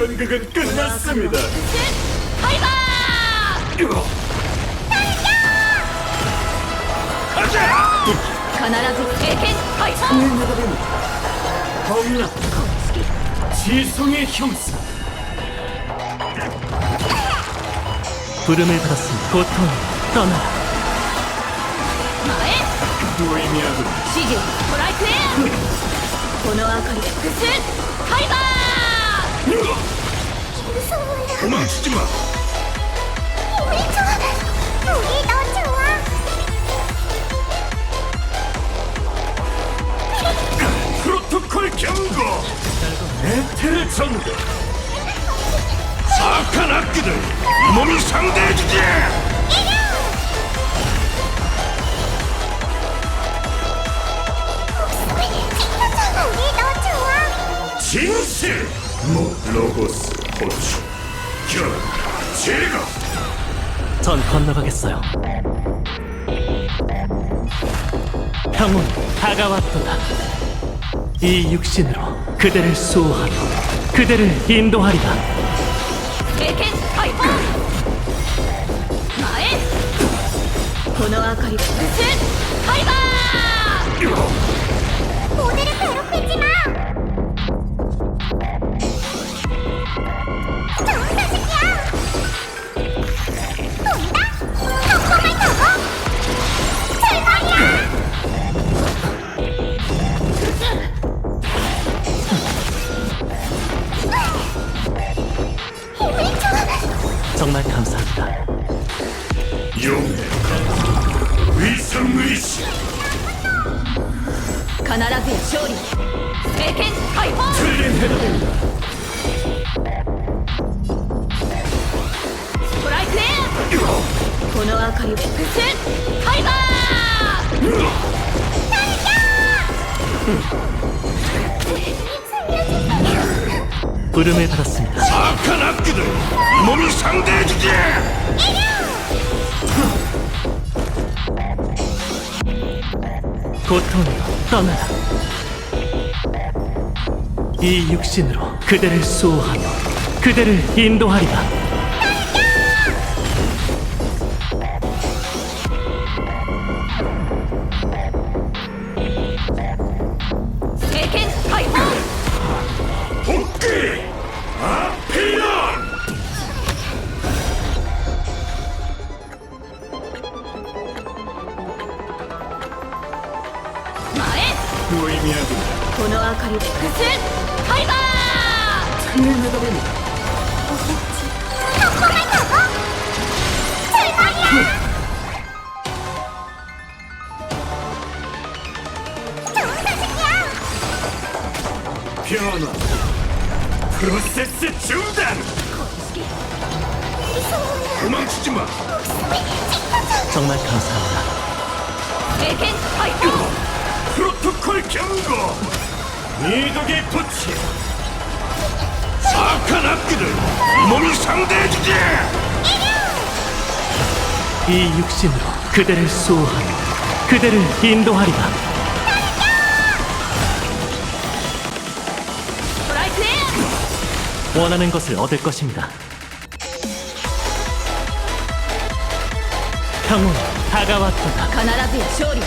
있습니다. 하이바! 가자! 必ず経験解放 범라 지성의 형사 부름을 받았으니 고통 떠나라 前 무의미하군 指示ストライクエアこの明かりで複数ハイバー 도망치지 마 우리 좋아. 우리 너 좋아. 프로토콜 경고 에테르 전도 사악한 악기들 이 몸이 상대해주지 우리 너 좋아. 진실 모 로고스 도주 결 제거 전 건너가겠어요. 형은 다가왔도다. 이 육신으로 그대를 수호하고 그대를 인도하리라. 에겐 타이퍼! 나의 고노와 거리 끝은 타이바 오늘은 정말 감사합니다. 용맹한 위상의식 가나라그의 조리. 세켄 하이퍼 틀린 해답입니다 스트라이크의 코노 아카리 웨프스 하이바 살려 살려주세요! 부름을 받았습니다. 사악한 악기들 이 몸이 상대해주지 고통으로 떠나라. 이 육신으로 그대를 수호하며 그대를 인도하리라 前 무의미하군 この明かりで複数ハイバー 틀린 해답입니다 덕분을 타고. 출발이야. 좋은 소식이야. 변화 프로세스 중단 도망치지 마 정말 감사합니다 経験解放 프로토콜 경고 이독의 도치 사악한 악기들 이 몸이 상대해주지 이 육신으로 그대를 수호하며 그대를 인도하리라 ストライクエア 원하는 것을 얻을 것입니다 평온 다가왔도다 必ずや勝利こ